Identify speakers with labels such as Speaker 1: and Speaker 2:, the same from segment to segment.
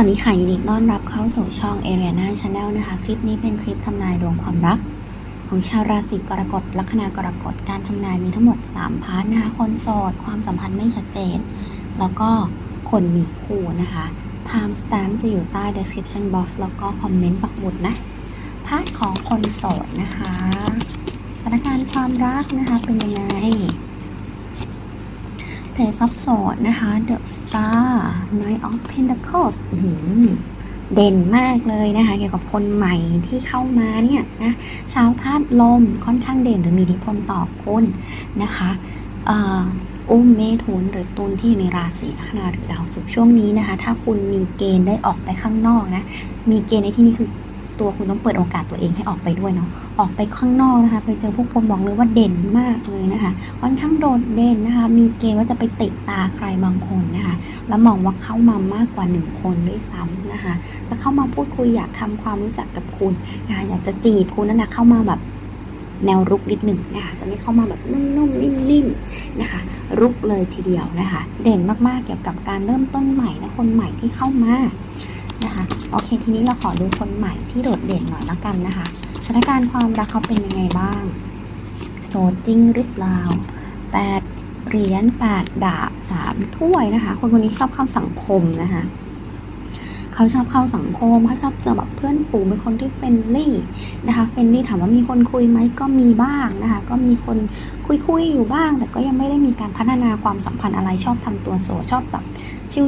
Speaker 1: วัสดีค่ะยินดีต้อนรับเข้าสู่ช่อง a r i a n a Channel นะคะ คลิปนี้เป็นคลิปทำนายดวงความรัก ของชาวราศีกรกฎลัคนากรกฎการทำนายมีทั้งหมด 3 พาร์ทนะคะคนโสด ความสัมพันธ์ไม่ชัดเจน แล้วก็คนมีคู่นะคะ Time stamp จะอยู่ใต้ description box แล้วก็คอมเมนต์ปักหมุดนะ พาร์ทของคนโสดนะคะสถานการณ์ความรักนะคะเป็นยังไง เพจซับโสดนะคะ The Star Knight of Pentacles อื้อหือเด่นมากเลยนะคะ เกี่ยวกับคนใหม่ที่เข้ามาเนี่ยนะชาวธาตุลมค่อนข้างเด่นหรือมีอิทธิพลต่อคุณนะคะเอ่อกุ้มเมถุนหรือตุลที่อยู่ในราศีลัคนาหรือดาวศุกร์ช่วงนี้นะคะ ถ้าคุณมีเกณฑ์ได้ออกไปข้างนอกนะ มีเกณฑ์ในที่นี้คือ ตัวคุณต้องเปิดโอกาสตัวเองให้ออกไปด้วยเนาะออกไปข้างนอกนะคะ ไปเจอผู้คนบอกเลยว่าเด่นมากเลยนะคะค่อนข้างโดดเด่นนะคะ มีเกณฑ์ว่าจะไปเตะตาใครบางคนนะคะ แล้วมองว่าเข้ามามากกว่าหนึ่งคนด้วยซ้ำนะคะ จะเข้ามาพูดคุยอยากทำความรู้จักกับคุณนะคะอยากจะจีบคุณนั่นนะเข้ามาแบบแนวรุกนิดหนึ่งนะคะจะไม่เข้ามาแบบนุ่มๆนิ่มๆนะคะ รุกเลยทีเดียวนะคะ เด่นมากๆเกี่ยวกับการเริ่มต้นใหม่นะคนใหม่ที่เข้ามา นะคะโอเคทีนี้เราขอดูคนใหม่ที่โดดเด่นหน่อยละกันนะคะสถานการณ์ความรักเขาเป็นยังไงบ้าง โสดจริงหรือเปล่าแปดเหรียญแปดดาบสามถ้วยนะคะ คนคนนี้ชอบเข้าสังคมนะคะเขาชอบเข้าสังคมเขาชอบเจอแบบเพื่อนฝูงเป็นคนที่เฟรนลี่นะคะเฟรนลี่ถามว่ามีคนคุยไหมก็มีบ้างนะคะ ก็มีคนคุยคุยๆอยู่บ้าง แต่ก็ยังไม่ได้มีการพัฒนาความสัมพันธ์อะไรชอบทำตัวโสดชอบแบบ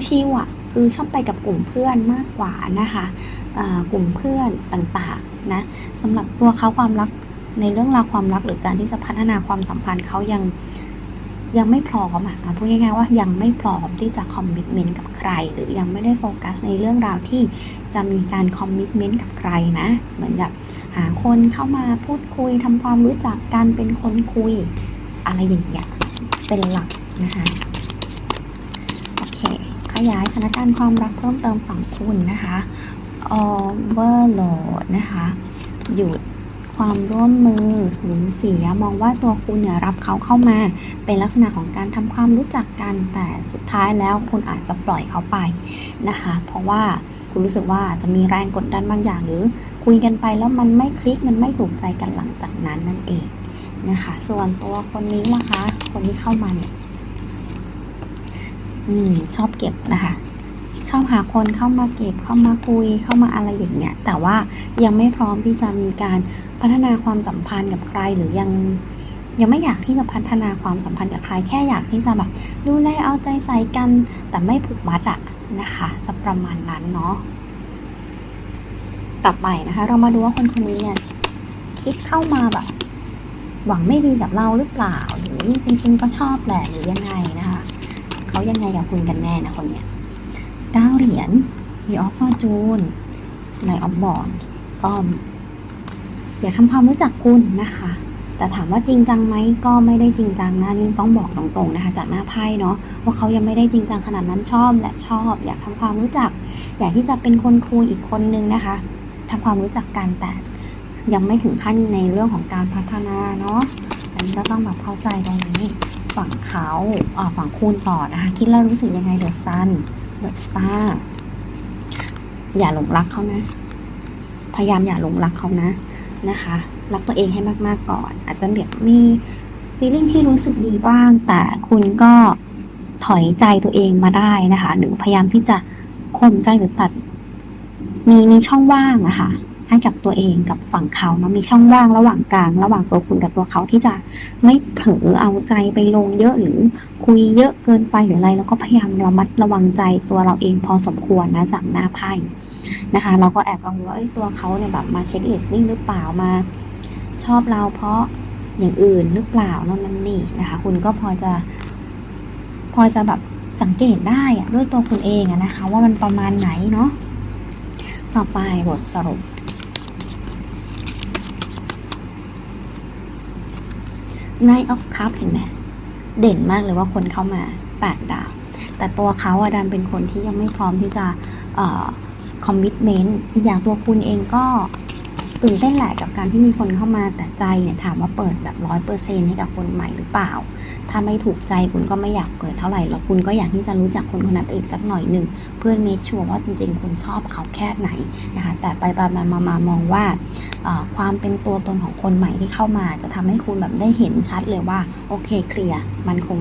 Speaker 1: ชิวๆอะ คือชอบไปกับกลุ่มเพื่อนมากกว่านะคะกลุ่มเพื่อนต่างๆนะสำหรับตัวเขาความรักในเรื่องราวความรักหรือการที่จะพัฒนาความสัมพันธ์เขายังยังไม่พร้อมอะอะพูดง่ายๆว่ายังไม่พร้อมที่จะคอมมิชเมนต์กับใคร หรือยังไม่ได้โฟกัสในเรื่องราวที่จะมีการคอมมิชเมนต์กับใครนะ เหมือนแบบหาคนเข้ามาพูดคุยทำความรู้จักกันเป็นคนคุย อะไรอย่างเงี้ยเป็นหลักนะคะ ยายสถานการณ์ความรักเพิ่มเติมฝั่งคุณนะคะ overload นะคะ หยุดความร่วมมือสูญเสียมองว่าตัวคุณเนี่ยรับเขาเข้ามา เป็นลักษณะของการทำความรู้จักกัน แต่สุดท้ายแล้วคุณอาจจะปล่อยเขาไปนะคะ เพราะว่าคุณรู้สึกว่าจะมีแรงกดดันบางอย่างหรือ คุยกันไปแล้วมันไม่คลิกมันไม่ถูกใจกันหลังจากนั้นนั่นเองนะคะ ส่วนตัวคนนี้นะคะ คนที่เข้ามาเนี่ย อืมชอบเก็บนะคะ ชอบหาคนเข้ามาเก็บเข้ามาคุยเข้ามาอะไรอย่างเงี้ย แต่ว่ายังไม่พร้อมที่จะมีการพัฒนาความสัมพันธ์กับใครหรือยังยังไม่อยากที่จะพัฒนาความสัมพันธ์กับใครแค่อยากที่จะแบบดูแลเอาใจใส่กัน แต่ไม่ผูกมัดอะนะคะจะประมาณนั้นเนาะต่อไปนะคะ เรามาดูว่าคนคนนี้เนี่ยคิดเข้ามาแบบ หวังไม่ดีกับเราหรือเปล่า หรือจริงๆก็ชอบแหละหรือยังไงนะคะ เขายังไงกับคุณกันแน่นะคนเนี้ยดาวเหรียญมีออฟฟอร์จูนในออฟบอนก็อยากทำความรู้จักคุณนะคะ แต่ถามว่าจริงจังไหมก็ไม่ได้จริงจังนะนี่ต้องบอกตรงๆนะคะ จากหน้าไพ่เนาะว่าเขายังไม่ได้จริงจังขนาดนั้นชอบและชอบ อยากทำความรู้จัก อยากที่จะเป็นคนคุยอีกคนนึงนะคะทำความรู้จักกันแต่ยังไม่ถึงขั้นในเรื่องของการพัฒนาเนาะอันนี้ก็ต้องแบบเข้าใจตรงนี้ ฝั่งเขาฝั่งคุณต่อนะคะ คิดแล้วรู้สึกยังไงเดอะซันเดอะสตาร์อย่าหลงรักเขานะ พยายามอย่าหลงรักเขานะนะคะ รักตัวเองให้มากๆก่อน อาจจะแบบมีฟีลลิ่งที่รู้สึกดีบ้าง แต่คุณก็ถอยใจตัวเองมาได้นะคะ หรือพยายามที่จะข่มใจหรือตัด มีมีช่องว่างอะคะ ให้กับตัวเองกับฝั่งเขาเนาะมีช่องว่างระหว่างกลาง ระหว่างตัวคุณกับตัวเขาที่จะไม่เผลอเอาใจไปลงเยอะหรือคุยเยอะเกินไปหรืออะไรแล้วก็พยายามระมัดระวังใจตัวเราเองพอสมควรนะจากหน้าไพ่นะคะ เราก็แอบกังวลว่าตัวเขาเนี่ยแบบมาเช็คเลตติ้งหรือเปล่ามา ชอบเราเพราะอย่างอื่นหรือเปล่านั่นนั่นนี่นะคะ คุณก็พอจะ พอจะแบบสังเกตได้อะด้วยตัวคุณเองนะคะ ว่ามันประมาณไหนเนาะต่อไปบทสรุป Night of Cup เห็นไหมเด่นมากเลยว่าคนเข้ามาแปดดาว แต่ตัวเขาอะดันเป็นคนที่ยังไม่พร้อมที่จะคอมมิชเมนต์อีกอย่างตัวคุณเองก็ ตื่นเต้นแหละกับการที่มีคนเข้ามาแต่ใจเนี่ยถามว่าเปิดแบบร้อยเปอร์เซ็นให้กับคนใหม่หรือเปล่า ถ้าไม่ถูกใจคุณก็ไม่อยากเปิดเท่าไหร่แล้วคุณก็อยากที่จะรู้จักคนคนนั้นอีกสักหน่อยหนึ่งเพื่อเมคชัวร์ว่าจริงๆคุณชอบเขาแค่ไหนนะคะแต่ไปไปมามามามองว่าความเป็นตัวตนของคนใหม่ที่เข้ามา จะทำให้คุณแบบได้เห็นชัดเลยว่าโอเคเคลียร์มันคง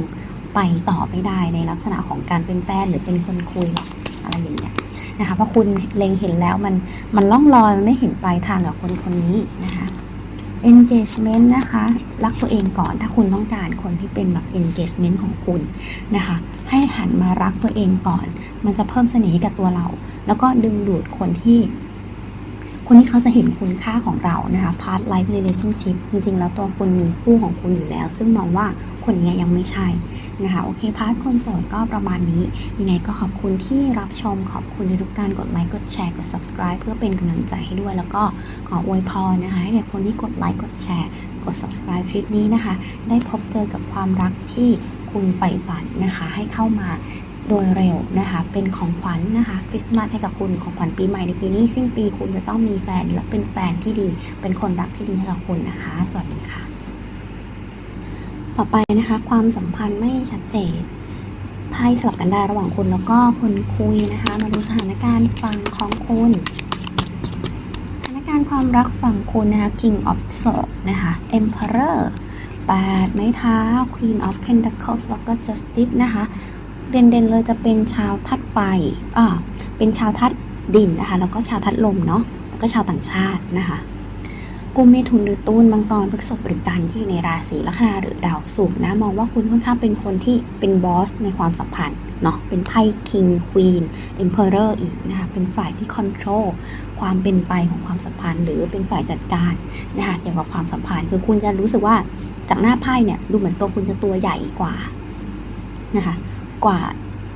Speaker 1: ไปต่อไม่ได้ในลักษณะของการเป็นแฟนหรือเป็นคนคุยหรอก อะไรอย่างเงี้ยนะคะเพราะคุณเล็งเห็นแล้วมันมันล่องลอยมันไม่เห็นปลายทางกับคนคนนี้นะคะ engagement นะคะ รักตัวเองก่อนถ้าคุณต้องการคนที่เป็นแบบ engagement ของคุณนะคะ ให้หันมารักตัวเองก่อน มันจะเพิ่มเสน่ห์กับตัวเรา แล้วก็ดึงดูดคนที่คนที่เขาจะเห็นคุณค่าของเรานะคะ part life relationship จริงๆ แล้วตัวคุณมีคู่ของคุณอยู่แล้ว ซึ่งมองว่า คนนี้ยังไม่ใช่นะคะโอเคพาร์ทคนโสดก็ประมาณนี้ ยังไงก็ขอบคุณที่รับชมขอบคุณในทุกการกดไลค์กดแชร์กด subscribe เพื่อเป็นกำลังใจให้ด้วย แล้วก็ขออวยพรนะคะให้คนที่กดไลค์กดแชร์กด subscribe คลิปนี้นะคะ ได้พบเจอกับความรักที่คุณใฝ่ฝันนะคะให้เข้ามาโดยเร็วนะคะ เป็นของขวัญนะคะคริสต์มาสให้กับคุณของขวัญปีใหม่ในปีนี้ สิ้นปีคุณจะต้องมีแฟนและเป็นแฟนที่ดี เป็นคนรักที่ดีให้กับคุณนะคะ สวัสดีค่ะ ต่อไปนะคะ ความสัมพันธ์ไม่ชัดเจนไพ่สลับกันได้ระหว่างคุณแล้วก็คนคุยนะคะ มาดูสถานการณ์ฝั่งของคุณสถานการณ์ความรักฝั่งคุณนะคะ King of Swords นะคะ Emperor แปดไม้เท้า Queen of Pentacles แล้วก็ Justice นะคะ เด่นๆเลยจะเป็นชาวธาตุไฟอ่าเป็นชาวธาตุดินนะคะ แล้วก็ชาวธาตุลมเนาะแล้วก็ชาวต่างชาตินะคะ กุมเมถุนหรือตูนบางตอนพฤษภหรือกันที่อยู่ในราศีลัคนาหรือดาวศุกร์นะมองว่าคุณค่อนข้างเป็นคนที่เป็นบอสในความสัมพันธ์เนาะเป็นไพ่คิงควีนเอ็มเพอเรอร์อีกนะคะเป็นฝ่ายที่คอนโทรลความเป็นไปของความสัมพันธ์ หรือเป็นฝ่ายจัดการนะคะเกี่ยวกับความสัมพันธ์คือคุณจะรู้สึกว่าจากหน้าไพ่เนี่ยดูเหมือนตัวคุณจะตัวใหญ่กว่านะคะกว่า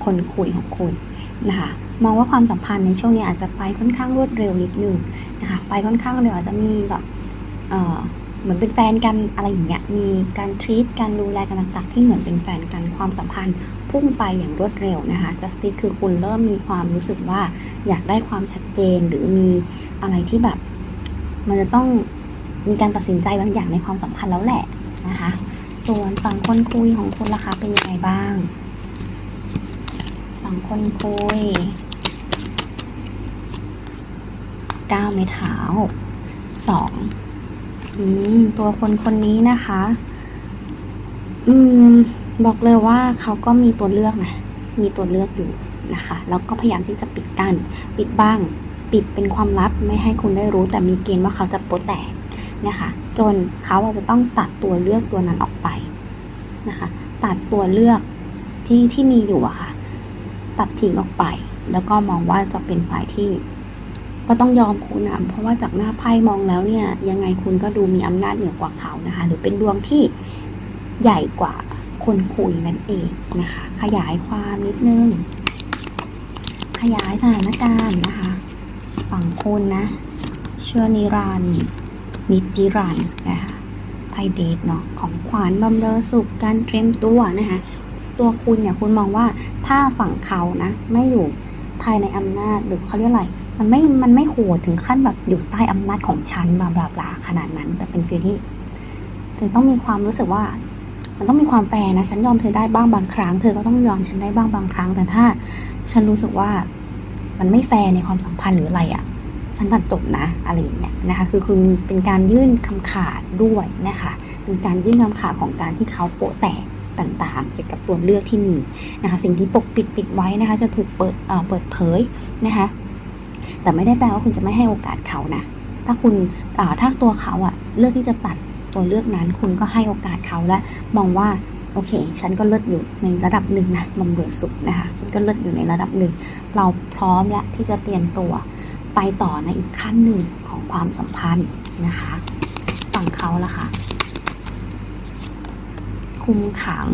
Speaker 1: คนคุยของคุณนะคะมองว่าความสัมพันธ์ในช่วงนี้อาจจะไปค่อนข้างรวดเร็วนิดนึงนะคะไปค่อนข้างเร็วอาจจะมีแบบ เหมือนเป็นแฟนกันอะไรอย่างเงี้ย มีการทรีตการดูแลกันต่างๆที่เหมือนเป็นแฟนกันความสัมพันธ์พุ่งไปอย่างรวดเร็วนะคะ justice คือคุณเริ่มมีความรู้สึกว่าอยากได้ความชัดเจนหรือมีอะไรที่แบบ มันจะต้องมีการตัดสินใจบางอย่างในความสัมพันธ์แล้วแหละนะคะส่วนฝั่งคนคุยของคุณล่ะคะเป็นยังไงบ้าง ฝั่งคนคุยก้าวไม้เท้าสอง อืม ตัวคนคนนี้นะคะ อืม บอกเลยว่าเขาก็มีตัวเลือกนะ มีตัวเลือกอยู่นะคะ แล้วก็พยายามที่จะปิดกัน้น ปิดบ้าง ปิดเป็นความลับไม่ให้คุณได้รู้ แต่มีเกณฑ์ว่าเขาจะโป๊แตกนะคะ จนเขาอาจจะต้องตัดตัวเลือกตัวนั้นออกไปนะคะ ตัดตัวเลือกที่ที่มีอยู่อะค่ะ ตัดทิ้งออกไป แล้วก็มองว่าจะเป็นฝ่ายที่ ก็ต้องยอมคุณนะเพราะว่าจากหน้าไพ่มองแล้วเนี่ยยังไงคุณก็ดูมีอำนาจเหนือกว่าเขานะคะ หรือเป็นดวงที่ใหญ่กว่าคนคุยนั่นเองนะคะ ขยายความนิดนึง ขยายสถานการณ์นะคะ ฝั่งคุณนะเชื่อนิรันดร์นิติรันนะคะไพ่เดทเนาะของขวานบำเรอสุขการเตรียมตัวนะคะตัวคุณเนี่ยคุณมองว่าถ้าฝั่งเขานะไม่อยู่ภายในอำนาจหรือเขาเรียกอะไร มันไม่ มันไม่โหดถึงขั้นแบบอยู่ใต้อำนาจของฉันบลาบลาบลาขนาดนั้น แต่เป็นฟีลที่เธอต้องมีความรู้สึกว่า มันต้องมีความแฟร์นะ ฉันยอมเธอได้บ้างบางครั้ง เธอก็ต้องยอมฉันได้บ้างบางครั้ง แต่ถ้า ฉันรู้สึกว่า มันไม่แฟร์ในความสัมพันธ์หรืออะไรอะ่ะ ฉันตัดจบนะ อะไรอย่างเงี้ยนะคะ คือคุณเป็นการยื่นคำขาดด้วยนะคะ เป็นการยื่นคำขาดของการที่เขาโปะแตกต่างๆ เกี่ยวกับตัวเลือกที่มีนะคะ สิ่งที่ปกปิดปิดไว้นะคะ จะถูกเปิดเอ่อเปิดเผยนะคะ แต่ไม่ได้แปลว่าคุณจะไม่ให้โอกาสเขานะ ถ้าคุณถ้าตัวเขาอะเลือกที่จะตัดตัวเลือกนั้น คุณก็ให้โอกาสเขาและมองว่าโอเค ฉันก็เลิศอยู่ในระดับหนึ่งนะบำเรอสุขนะคะ ฉันก็เลิศอยู่ในระดับหนึ่ง เราพร้อมและที่จะเตรียมตัวไปต่อในอีกขั้นหนึ่งของความสัมพันธ์นะคะ ฝั่งเขาละค่ะ คุมขัง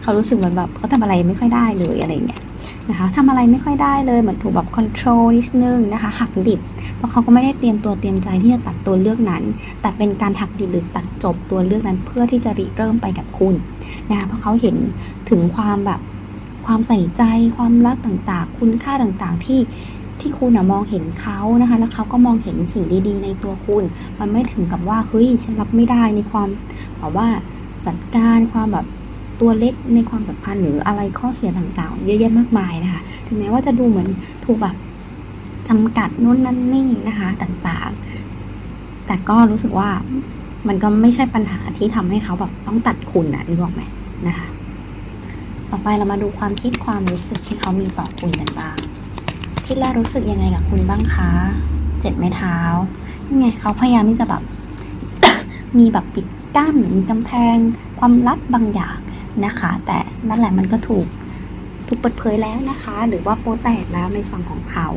Speaker 1: เขารู้สึกเหมือนแบบเขาทำอะไรไม่ค่อยได้เลยอะไรเงี้ย นะคะทำอะไรไม่ค่อยได้เลยเหมือนถูกแบบคอนโทรลนิดนึงนะคะ หักดิบ เพราะเขาก็ไม่ได้เตรียมตัวเตรียมใจที่จะตัดตัวเลือกนั้น แต่เป็นการหักดิบหรือตัดจบตัวเลือกนั้น เพื่อที่จะริเริ่มไปกับคุณนะคะเพราะเขาเห็นถึงความแบบความใส่ใจความรักต่างๆ คุณค่าต่างๆที่ที่คุณอะมองเห็นเขานะคะ แล้วเขาก็มองเห็นสิ่งดีๆ ในตัวคุณ มันไม่ถึงกับว่าเฮ้ยฉันรับไม่ได้ในความแบบว่าจัดการความแบบ ตัวเล็กในความสัมพันธ์หรืออะไรข้อเสียต่างๆ เยอะแยะมากมายนะคะ ถึงแม้ว่าจะดูเหมือนถูกแบบจำกัดนู่นนั่นนี่นะคะต่างๆ แต่ก็รู้สึกว่ามันก็ไม่ใช่ปัญหาที่ทำให้เขาแบบต้องตัดคุณนะนึกออกไหมนะคะ ต่อไปเรามาดูความคิดความรู้สึกที่เขามีต่อคุณกันบ้าง คิดแรกรู้สึกยังไงกับคุณบ้างคะ เจ็บไม้เท้านี่ไงเขาพยายามที่จะแบบ มีแบบปิดกั้นมีกำแพง ความลับบางอย่าง นะคะ แต่นั่นแหละมันก็ถูกถูกเปิดเผยแล้วนะคะ หรือว่าโปแตกแล้วในฝั่งของเขา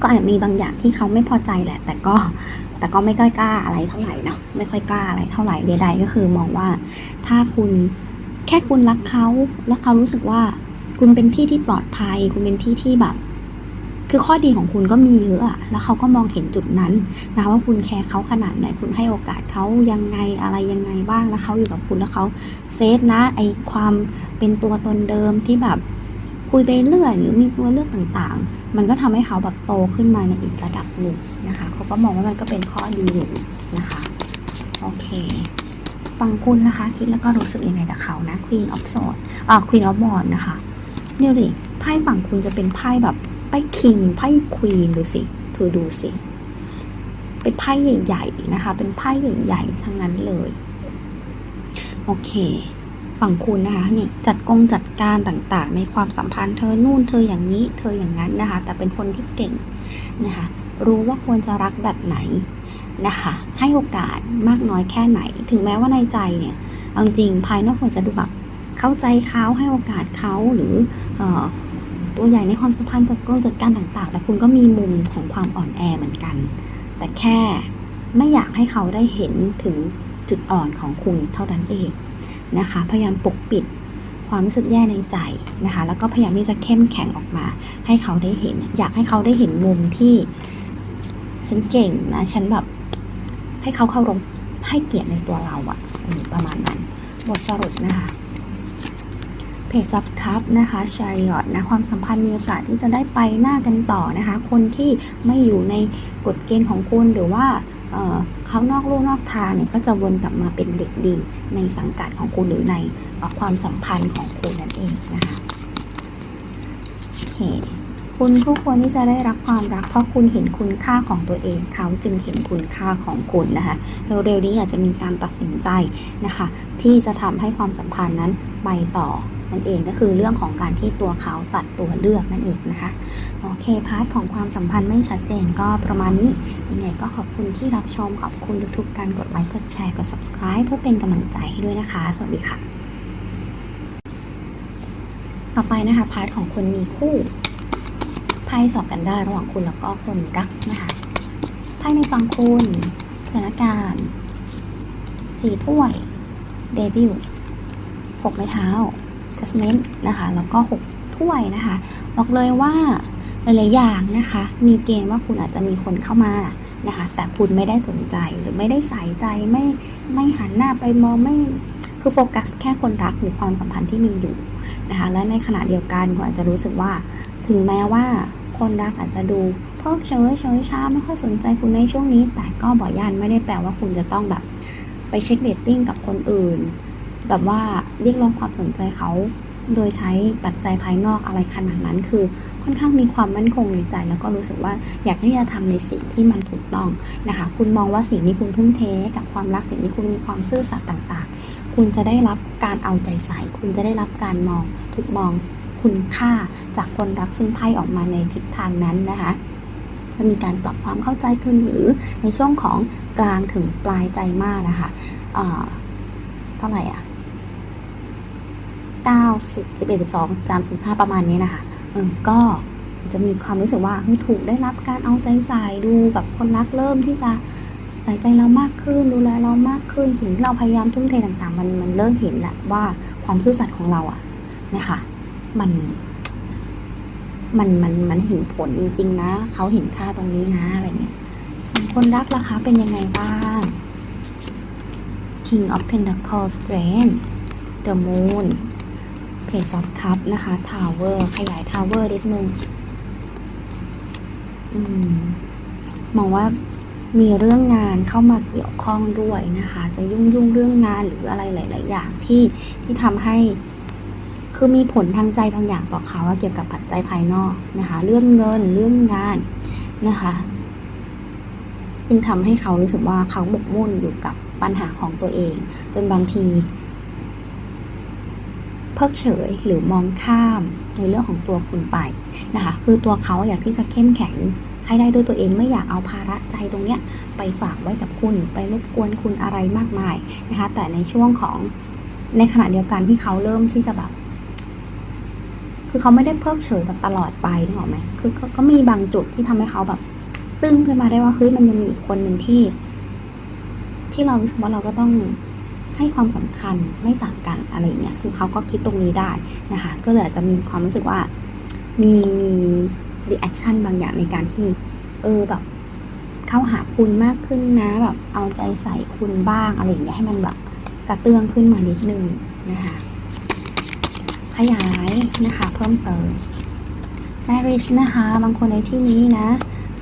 Speaker 1: ก็อาจมีบางอย่างที่เขาไม่พอใจแหละ แต่ก็แต่ก็ไม่ค่อยกล้าอะไรเท่าไหร่เนาะไม่ค่อยกล้าอะไรเท่าไหร่ใดๆก็คือมองว่า ถ้าคุณแค่คุณรักเขาแล้วเขารู้สึกว่า คุณเป็นที่ที่ปลอดภัย คุณเป็นที่ที่แบบ คือข้อดีของคุณก็มีเยอะอะแล้วเขาก็มองเห็นจุดนั้นนะว่าคุณแคร์เขาขนาดไหนคุณให้โอกาสเขายังไงอะไรยังไงบ้างแล้วเขาอยู่กับคุณแล้วเขาเซฟนะไอความเป็นตัวตนเดิมที่แบบคุยไปเรื่อยหรือมีตัวเลือกต่างๆ มันก็ทำให้เขาแบบโตขึ้นมาในอีกระดับหนึ่งนะคะเขาก็มองว่ามันก็เป็นข้อดีอยู่นะคะโอเคฟังคุณนะคะ คิดแล้วก็รู้สึกยังไงกับเขานะ Queen of Swords อ่า Queen of Wands นะคะเนี่ยดิไพ่ฝั่งคุณจะเป็นไพ่แบบ ไพ่ King ไพ่ Queen ดูสิเธอดูสิ เป็นไพ่ใหญ่ๆนะคะ เป็นไพ่ใหญ่ๆทั้งนั้นเลย โอเค ฝั่งคุณนะคะนี่จัดกงจัดการต่างๆ ในความสัมพันธ์เธอนู่นเธออย่างนี้ เธออย่างนั้นนะคะ แต่เป็นคนที่เก่งนะคะ รู้ว่าควรจะรักแบบไหนนะคะ ให้โอกาสมากน้อยแค่ไหน ถึงแม้ว่าในใจเนี่ยเอาจริงภายนอกควรจะดูแบบเข้าใจเขาให้โอกาสเขาหรือเออ ตัวใหญ่ในความสัมพันธ์จัดกงจัดการต่าง ๆ แต่คุณก็มีมุมของความอ่อนแอเหมือนกัน แต่แค่ไม่อยากให้เขาได้เห็นถึงจุดอ่อนของคุณเท่านั้นเองนะคะ พยายามปกปิดความรู้สึกแย่ในใจนะคะ แล้วก็พยายามที่จะเข้มแข็งออกมา ให้เขาได้เห็น อยากให้เขาได้เห็นมุมที่ฉันเก่งนะฉันแบบให้เขาเคารพให้เกียรติในตัวเราอะประมาณนั้น บทสรุปนะคะ เพจซับคัพนะคะชาริอตนะความสัมพันธ์มีโอกาสที่จะได้ไปหน้ากันต่อนะคะ คนที่ไม่อยู่ในกฎเกณฑ์ของคุณหรือว่าเเขานอกลู่นอกทางเนี่ยก็จะวนกลับมาเป็นเด็กดีในสังกัดของคุณหรือในอความสัมพันธ์ของคุณนั่นเองนะคะโอเคคุณทุกคนที่จะได้รับความรักเพราะคุณเห็นคุณค่าของตัวเอง เขาจึงเห็นคุณค่าของคุณนะคะเร็วๆนี้อาจจะมีการตัดสินใจนะคะ ที่จะทำให้ความสัมพันธ์นั้นไปต่อ นั่นเองก็คือเรื่องของการที่ตัวเขาตัดตัวเลือกนั่นเองนะคะโอเคพาร์ทของความสัมพันธ์ไม่ชัดเจนก็ประมาณนี้ยังไงก็ขอบคุณที่รับชมขอบคุณทุกๆการกดไลค์กดแชร์กด subscribe เพื่อเป็นกำลังใจให้ด้วยนะคะ สวัสดีค่ะ ต่อไปนะคะพาร์ทของคนมีคู่ไพ่สอบกันได้ระหว่างคุณแล้วก็คนรักนะคะไพ่ในฝั่งคุณสถานการณ์สี่ถ้วยเดบิวต์หกไม้เท้า adjustment นะคะแล้วก็ 6 ถ้วยนะคะ บอกเลยว่าหลายๆอย่างนะคะ มีเกณฑ์ว่าคุณอาจจะมีคนเข้ามานะคะ แต่คุณไม่ได้สนใจหรือไม่ได้ใส่ใจไม่ไม่หันหน้าไปมองไม่คือโฟกัสแค่คนรักหรือความสัมพันธ์ที่มีอยู่นะคะและในขณะเดียวกันคุณอาจจะรู้สึกว่า ถึงแม้ว่าคนรักอาจจะดูเพิกเฉยเฉยช้าไม่ค่อยสนใจคุณในช่วงนี้ แต่ก็บอกยันไม่ได้แปลว่าคุณจะต้องแบบไปเช็คเดตติ้งกับคนอื่น แบบว่าเรียกร้องความสนใจเขา โดยใช้ปัจจัยภายนอกอะไรขนาดนั้น คือค่อนข้างมีความมั่นคงในใจ แล้วก็รู้สึกว่าอยากที่จะทำในสิ่งที่มันถูกต้องนะคะ คุณมองว่าสิ่งที่คุณทุ่มเท กับความรักสิ่งที่คุณมีความซื่อสัตย์ต่าง ๆ คุณจะได้รับการเอาใจใส่ คุณจะได้รับการมองถูกมองคุณค่าจากคนรักซึ่งไพ่ออกมาในทิศทางนั้นนะคะจะมีการปรับความเข้าใจขึ้นหรือในช่วงของกลางถึงปลายไตรมาสนะคะอ่าเท่าไหร่อะ เก้าสิบสิบเอ็ดสิบสองสิบสามสิบห้าประมาณนี้นะคะเออก็จะมีความรู้สึกว่าเฮ้ยถูกได้รับการเอาใจใส่ดูแบบคนรักเริ่มที่จะใส่ใจเรามากขึ้นดูแลเรามากขึ้นสิ่งที่เราพยายามทุ่มเทต่างๆ มันมันเริ่มเห็นแหละว่าความซื่อสัตย์ของเราอะนะคะมันมันมันมันเห็นผลจริง ๆ นะเขาเห็นค่าตรงนี้นะอะไรเงี้ยคนรักล่ะคะเป็นยังไงบ้าง King of Pentacles Strength The Moon เพจซอฟคัพนะคะทาวเวอร์ขยายทาวเวอร์นิดนึงอมมองว่ามีเรื่องงานเข้ามาเกี่ยวข้องด้วยนะคะ จะยุ่งยุ่งเรื่องงานหรืออะไรหลาย ๆ อย่างที่ที่ทำให้คือมีผลทางใจบางอย่างต่อเขาเกี่ยวกับปัจจัยภายนอกนะคะ เรื่องเงินเรื่องงานนะคะจึงทำให้เขารู้สึกว่าเขาหมกมุ่นอยู่กับปัญหาของตัวเอง จนบางที พิกเฉยหรือมองข้ามในเรื่องของตัวคุณไปนะคะคือตัวเขาอยากที่จะเข้มแข็งให้ได้ด้วยตัวเองไม่อยากเอาภาระใจตรงเนี้ยไปฝากไว้กับคุณไปรบกวนคุณอะไรมากมายนะคะแต่ในช่วงของในขณะเดียวกันที่เขาเริ่มที่จะแบบ คือเขาไม่ได้เพิกเฉยแบบตลอดไปนึกออกไหมคือก็มีบางจุดที่ทำให้เขาแบบ ตึ้งขึ้นมาได้ว่าเฮ้ยมันยังมีอีกคนหนึ่งที่ ที่เรารู้สึกว่าเราก็ต้อง ให้ความสำคัญไม่ต่างกันอะไรอย่างเงี้ยคือเขาก็คิดตรงนี้ได้นะคะ ก็เลยอาจจะมีความรู้สึกว่ามีมีรีแอคชั่นบางอย่างในการที่ เออแบบเข้าหาคุณมากขึ้นนะแบบเอาใจใส่คุณบ้างอะไรอย่างเงี้ยให้มันแบบกระเตื้องขึ้นมานิดนึงนะคะขยายนะคะเพิ่มเติม marriage นะคะ บางคนในที่นี้นะ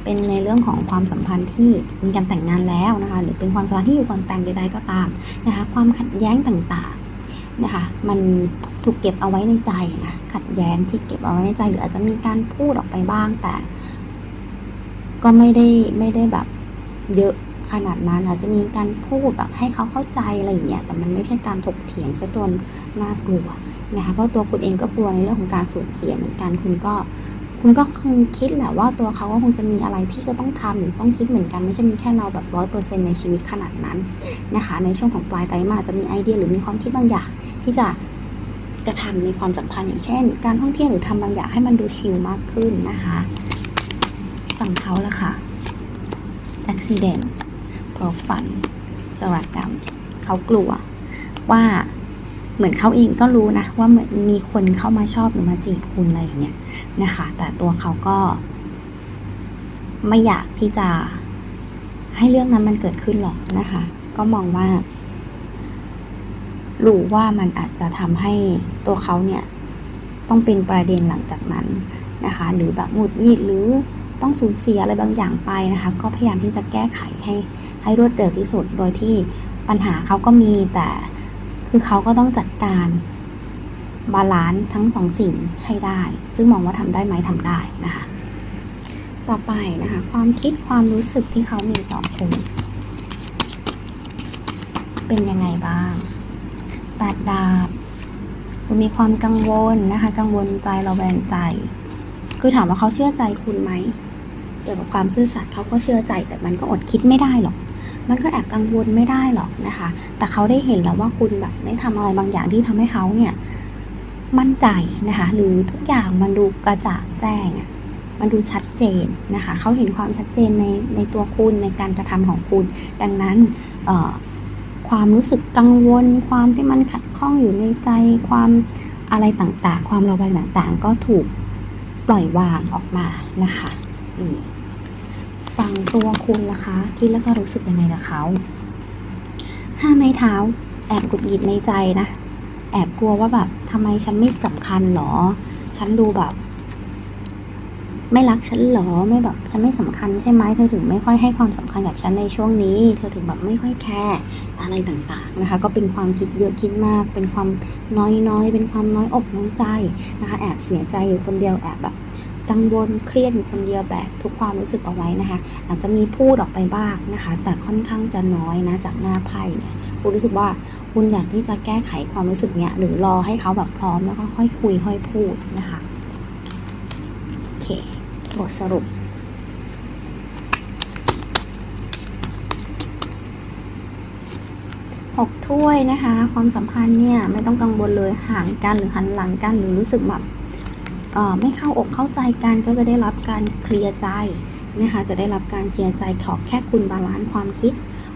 Speaker 1: เป็นในเรื่องของความสัมพันธ์ที่มีการแต่งงานแล้วนะคะหรือเป็นความสัมพันธ์ที่อยู่ก่อนแต่งใดๆก็ตามนะคะความขัดแย้งต่างๆนะคะมันถูกเก็บเอาไว้ในใจนะขัดแย้งที่เก็บเอาไว้ในใจ หรืออาจจะมีการพูดออกไปบ้างแต่ ก็ไม่ได้ไม่ได้แบบเยอะขนาดนั้นอาจจะมีการพูดแบบให้เขาเข้าใจอะไรอย่างเงี้ยแต่มันไม่ใช่การถกเถียงซะจนน่ากลัวนะคะเพราะตัวคุณเองก็กลัวในเรื่องของการสูญเสียเหมือนกันคุณก็ คุณก็คงคิดแหละว่าตัวเขาก็คงจะมีอะไรที่จะต้องทำหรือต้องคิดเหมือนกัน ไม่ใช่มีแค่เราแบบร้อยเปอร์เซ็นในชีวิตขนาดนั้นนะคะ ในช่วงของปลายไตรมาสจะมีไอเดียหรือมีความคิดบางอย่าง ที่จะกระทำในความสัมพันธ์อย่างเช่น การท่องเที่ยวหรือทำบางอย่างให้มันดูชิลมากขึ้นนะคะฝั่งเขาละค่ะ accident เพราะฝันจรกรรมเขากลัวว่า เหมือนเขาเองก็รู้นะว่าเหมือนมีคนเข้ามาชอบหรือมาจีบคุณอะไรอย่างเงี้ยนะคะ แต่ตัวเขาก็ ไม่อยากที่จะให้เรื่องนั้นมันเกิดขึ้นหรอกนะคะ ก็มองว่า รู้ว่ามันอาจจะทำให้ตัวเขาเนี่ย ต้องเป็นประเด็นหลังจากนั้นนะคะ หรือแบบหงุดหงิดหรือต้องสูญเสียอะไรบางอย่างไปนะคะ ก็พยายามที่จะแก้ไขให้ให้รวดเร็วที่สุด โดยที่ปัญหาเขาก็มีแต่ คือเขาก็ต้องจัดการบาลานซ์ทั้งสองสิ่งให้ได้ ซึ่งมองว่าทำได้ไหมทำได้นะคะ ต่อไปนะคะ ความคิดความรู้สึกที่เขามีต่อคุณเป็นยังไงบ้างแปดดาบคุณมีความกังวลนะคะ กังวลใจเราแวงใจ คือถามว่าเขาเชื่อใจคุณไหมเกี่ยวกับความซื่อสัตย์เขาก็เชื่อใจแต่มันก็อดคิดไม่ได้หรอก มันก็แอบกังวลไม่ได้หรอกนะคะ แต่เขาได้เห็นแล้วว่าคุณแบบได้ทำอะไรบางอย่างที่ทำให้เขาเนี่ยมั่นใจนะคะ หรือทุกอย่างมันดูกระจ่างแจ้งมันดูชัดเจนนะคะ เขาเห็นความชัดเจนในในตัวคุณในการกระทำของคุณ ดังนั้นความรู้สึกกังวล ความที่มันขัดข้องอยู่ในใจ ความอะไรต่างๆ ความระแวงต่างๆ ก็ถูกปล่อยวางออกมานะคะ อืม ฟังตัวคุณล่ะคะคิดแล้วก็รู้สึกยังไงกับเขาห้าไม้เท้า แอบกุดหงิดในใจนะ แอบกลัวว่าแบบทำไมฉันไม่สำคัญหรอ ฉันดูแบบ ไม่รักฉันหรอไม่แบบฉันไม่สำคัญใช่ไหมเธอถึงไม่ค่อยให้ความสำคัญกับฉันในช่วงนี้ เธอถึงแบบไม่ค่อยแคร์อะไรต่างๆนะคะ ก็เป็นความคิดเยอะคิดมาก เป็นความน้อยๆ เป็นความน้อยอกน้อยใจนะคะ แอบเสียใจอยู่คนเดียวแอบแบบ กังวลเครียดอยู่คนเดียวแบกทุกความรู้สึกเอาไว้นะคะ อาจจะมีพูดออกไปบ้างนะคะ แต่ค่อนข้างจะน้อยนะจากหน้าไพ่เนี่ยคุณรู้สึกว่าคุณอยากที่จะแก้ไขความรู้สึกเนี้ยหรือรอให้เขาแบบพร้อมแล้วก็ค่อยคุยค่อยพูดนะคะโอเคบทสรุปหกถ้วยนะคะ ความสัมพันธ์เนี่ยไม่ต้องกังวลเลยห่างกันหรือหันหลังกันหรือรู้สึกแบบ ไม่เข้าอกเข้าใจกันก็จะได้รับการเคลียร์ใจนะคะจะได้รับการเคลียร์ใจขอแค่คุณบาลานซ์ความคิด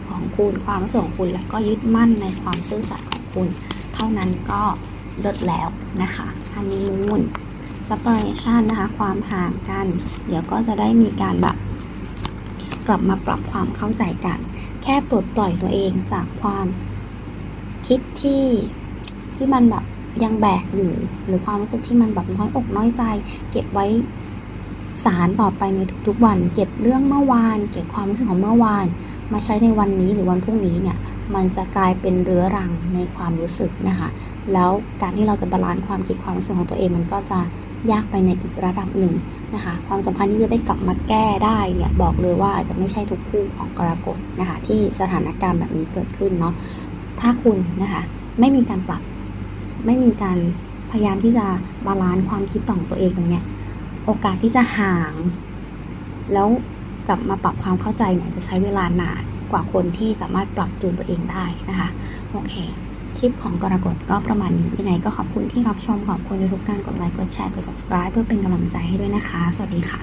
Speaker 1: ของคุณความรู้สึกของคุณ แล้วก็ยึดมั่นในความซื่อสัตย์ของคุณ เท่านั้นก็เลิศแล้วนะคะฮันนีมูนสเปเรชันนะคะความห่างกัน เดี๋ยวก็จะได้มีการแบบกลับมาปรับความเข้าใจกัน แค่ปลดปล่อยตัวเองจากความคิดที่ที่มันแบบ ยังแบกอยู่ หรือความรู้สึกที่มันแบบน้อยอกน้อยใจ เก็บไว้สารต่อไปในทุกๆวัน เก็บเรื่องเมื่อวาน เก็บความรู้สึกของเมื่อวาน มาใช้ในวันนี้หรือวันพรุ่งนี้เนี่ยมันจะกลายเป็นเรื้อรังในความรู้สึกนะคะ แล้วการที่เราจะบาลานซ์ความคิดความรู้สึกของตัวเองมันก็จะยากไปในอีกระดับหนึ่งนะคะ ความสัมพันธ์ที่จะได้กลับมาแก้ได้เนี่ยบอกเลยว่าจะไม่ใช่ทุกคู่ของกรกฎนะคะที่สถานการณ์แบบนี้เกิดขึ้นเนาะ ถ้าคุณนะคะไม่มีการปรับ ไม่มีการพยายามที่จะบาลานซ์ความคิดของตัวเองตรงเนี้ยโอกาสที่จะห่าง แล้วกลับมาปรับความเข้าใจเนี่ยจะใช้เวลานานกว่าคนที่สามารถปรับจูนตัวเองได้นะคะโอเคคลิปของกรกฎก็ประมาณนี้ยังไงก็ขอบคุณที่รับชมขอบคุณในทุกการกดไลค์กดแชร์กด subscribe เพื่อเป็นกำลังใจให้ด้วยนะคะ สวัสดีค่ะ